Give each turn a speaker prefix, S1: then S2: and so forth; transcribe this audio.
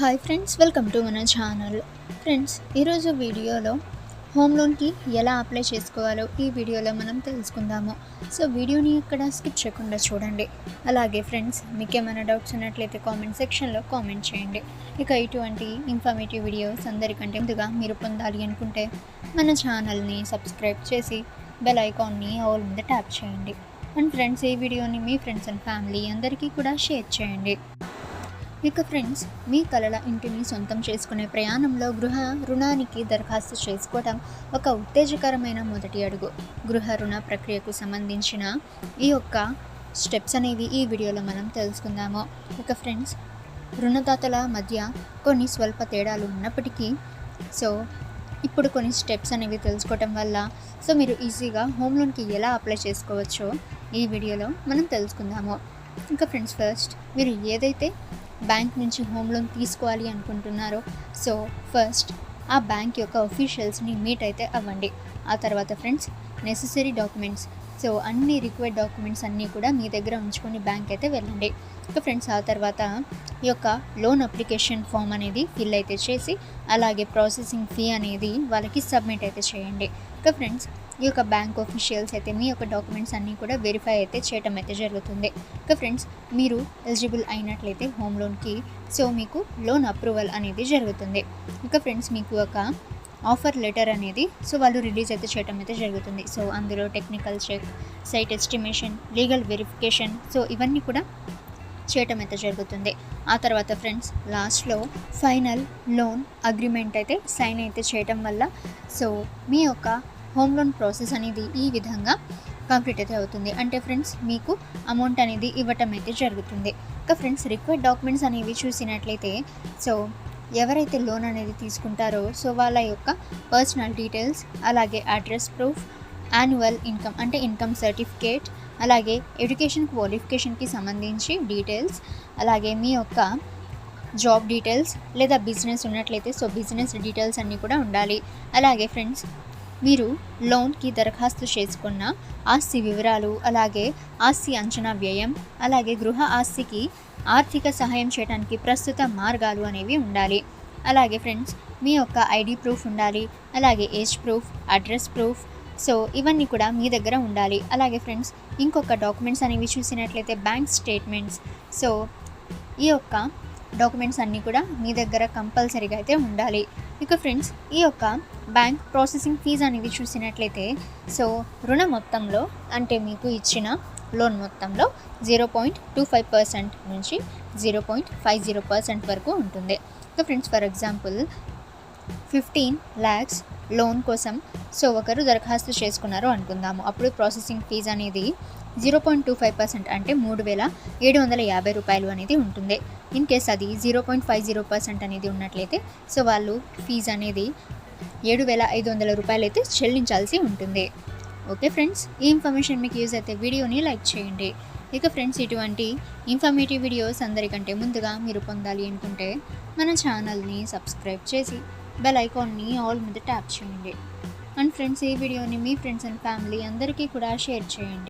S1: Hi friends welcome to మన channel friends ఈరోజు వీడియోలో హోమ్ లోన్కి ఎలా అప్లై చేసుకోవాలో ఈ వీడియోలో మనం తెలుసుకుందాము. సో వీడియోని ఇక్కడ స్కిప్ చేయకుండా చూడండి. అలాగే ఫ్రెండ్స్ మీకు ఏమైనా డౌట్స్ ఉన్నట్లయితే కామెంట్ సెక్షన్లో కామెంట్ చేయండి. ఇక ఇటువంటి ఇన్ఫర్మేటివ్ వీడియోస్ అందరికంటే ముందుగా మీరు పొందాలి అనుకుంటే మన ఛానల్ని సబ్స్క్రైబ్ చేసి బెల్ ఐకాన్ని ఆల్ మీద ట్యాప్ చేయండి. అండ్ ఫ్రెండ్స్ ఈ వీడియోని మీ ఫ్రెండ్స్ అండ్ ఫ్యామిలీ అందరికీ కూడా షేర్ చేయండి. ఇక ఫ్రెండ్స్ మీ కలల ఇంటిని సొంతం చేసుకునే ప్రయాణంలో గృహ రుణానికి దరఖాస్తు చేసుకోవడం ఒక ఉత్తేజకరమైన మొదటి అడుగు. గృహ రుణ ప్రక్రియకు సంబంధించిన ఈ యొక్క స్టెప్స్ అనేవి ఈ వీడియోలో మనం తెలుసుకుందాము. ఇక ఫ్రెండ్స్ రుణదాతల మధ్య కొన్ని స్వల్ప తేడాలు ఉన్నప్పటికీ సో ఇప్పుడు కొన్ని స్టెప్స్ అనేవి తెలుసుకోవటం వల్ల సో మీరు ఈజీగా హోమ్ లోన్కి ఎలా అప్లై చేసుకోవచ్చో ఈ వీడియోలో మనం తెలుసుకుందాము. ఇంకా ఫ్రెండ్స్ ఫస్ట్ మీరు ఏదైతే బ్యాంక్ నుంచి హోమ్ లోన్ తీసుకోవాలి అనుకుంటున్నారో సో ఫస్ట్ ఆ బ్యాంక్ యొక్క అఫీషియల్స్ని మీట్ అయితే అవ్వండి. ఆ తర్వాత ఫ్రెండ్స్ నెససరీ డాక్యుమెంట్స్ సో అన్ని రిక్వైర్డ్ డాక్యుమెంట్స్ అన్నీ కూడా మీ దగ్గర ఉంచుకొని బ్యాంక్ అయితే వెళ్ళండి. ఇక ఫ్రెండ్స్ ఆ తర్వాత ఈ యొక్క లోన్ అప్లికేషన్ ఫామ్ అనేది ఫిల్ అయితే చేసి అలాగే ప్రాసెసింగ్ ఫీ అనేది వాళ్ళకి సబ్మిట్ అయితే చేయండి. ఇక ఫ్రెండ్స్ ఈ యొక్క బ్యాంక్ ఆఫీషియల్స్ అయితే మీ యొక్క డాక్యుమెంట్స్ అన్నీ కూడా వెరిఫై అయితే చేయటం అయితే జరుగుతుంది. ఇక ఫ్రెండ్స్ మీరు ఎలిజిబుల్ అయినట్లయితే హోమ్ లోన్కి సో మీకు లోన్ అప్రూవల్ అనేది జరుగుతుంది. ఇక ఫ్రెండ్స్ మీకు ఒక ఆఫర్ లెటర్ అనేది సో వాళ్ళు రిలీజ్ అయితే చేయడం అయితే జరుగుతుంది. సో అందులో technical check site estimation legal verification so ఇవన్నీ కూడా చేయటం అయితే జరుగుతుంది. ఆ తర్వాత ఫ్రెండ్స్ లాస్ట్లో ఫైనల్ లోన్ అగ్రిమెంట్ అయితే సైన్ అయితే చేయటం వల్ల సో మీ యొక్క హోమ్ లోన్ ప్రాసెస్ అనేది ఈ విధంగా కంప్లీట్ అయితే అవుతుంది. అంటే ఫ్రెండ్స్ మీకు అమౌంట్ అనేది ఇవ్వటం అయితే జరుగుతుంది. ఇంకా ఫ్రెండ్స్ రిక్వైర్డ్ డాక్యుమెంట్స్ అనేవి చూసినట్లయితే సో ఎవరైతే లోన్ అనేది తీసుకుంటారో సో వాళ్ళ యొక్క పర్సనల్ డీటెయిల్స్ అలాగే అడ్రస్ ప్రూఫ్ యాన్యువల్ ఇన్కమ్ అంటే ఇన్కమ్ సర్టిఫికేట్ అలాగే ఎడ్యుకేషన్ క్వాలిఫికేషన్కి సంబంధించి డీటెయిల్స్ అలాగే మీ యొక్క జాబ్ డీటెయిల్స్ లేదా బిజినెస్ ఉన్నట్లయితే సో బిజినెస్ డీటెయిల్స్ అన్నీ కూడా ఉండాలి. అలాగే ఫ్రెండ్స్ మీరు లోన్కి దరఖాస్తు చేసుకున్న ఆస్తి వివరాలు అలాగే ఆస్తి అంచనా వ్యయం అలాగే గృహ ఆస్తికి ఆర్థిక సహాయం చేయడానికి ప్రస్తుత మార్గాలు అనేవి ఉండాలి. అలాగే ఫ్రెండ్స్ మీ యొక్క ఐడి ప్రూఫ్ ఉండాలి అలాగే age proof address proof so ఇవన్నీ కూడా మీ దగ్గర ఉండాలి. అలాగే ఫ్రెండ్స్ ఇంకొక డాక్యుమెంట్స్ అనేవి చూసినట్లయితే బ్యాంక్ స్టేట్మెంట్స్. సో ఈ యొక్క డాక్యుమెంట్స్ అన్నీ కూడా మీ దగ్గర కంపల్సరీగా అయితే ఉండాలి. ఇక ఫ్రెండ్స్ ఈ యొక్క బ్యాంక్ ప్రాసెసింగ్ ఫీజు అనేది చూసినట్లయితే సో రుణ మొత్తంలో అంటే మీకు ఇచ్చిన లోన్ మొత్తంలో zero point two five percent నుంచి zero point five zero percent వరకు ఉంటుంది. ఇక friends for example fifteen lakhs loan కోసం సో ఒకరు దరఖాస్తు చేసుకున్నారు అనుకుందాము. అప్పుడు ప్రాసెసింగ్ ఫీజు అనేది zero point two five percent అంటే మూడు వేల ఏడు వందల యాభై రూపాయలు అనేది ఉంటుంది. ఇన్ కేస్ అది zero point five zero percent అనేది ఉన్నట్లయితే సో వాళ్ళు ఫీజు అనేది ఏడు వేల ఐదు వందల రూపాయలు అయితే చెల్లించాల్సి ఉంటుంది. ఓకే ఫ్రెండ్స్ ఈ ఇన్ఫర్మేషన్ మీకు యూజ్ అయితే వీడియోని లైక్ చేయండి. ఇక ఫ్రెండ్స్ ఇటువంటి ఇన్ఫర్మేటివ్ వీడియోస్ అందరికంటే ముందుగా మీరు పొందాలి అనుకుంటే మన ఛానల్ని సబ్స్క్రైబ్ చేసి బెల్ ఐకాన్ని ఆల్ మీద ట్యాప్ చేయండి. అండ్ ఫ్రెండ్స్ ఈ వీడియోని మీ ఫ్రెండ్స్ అండ్ ఫ్యామిలీ అందరికీ కూడా షేర్ చేయండి.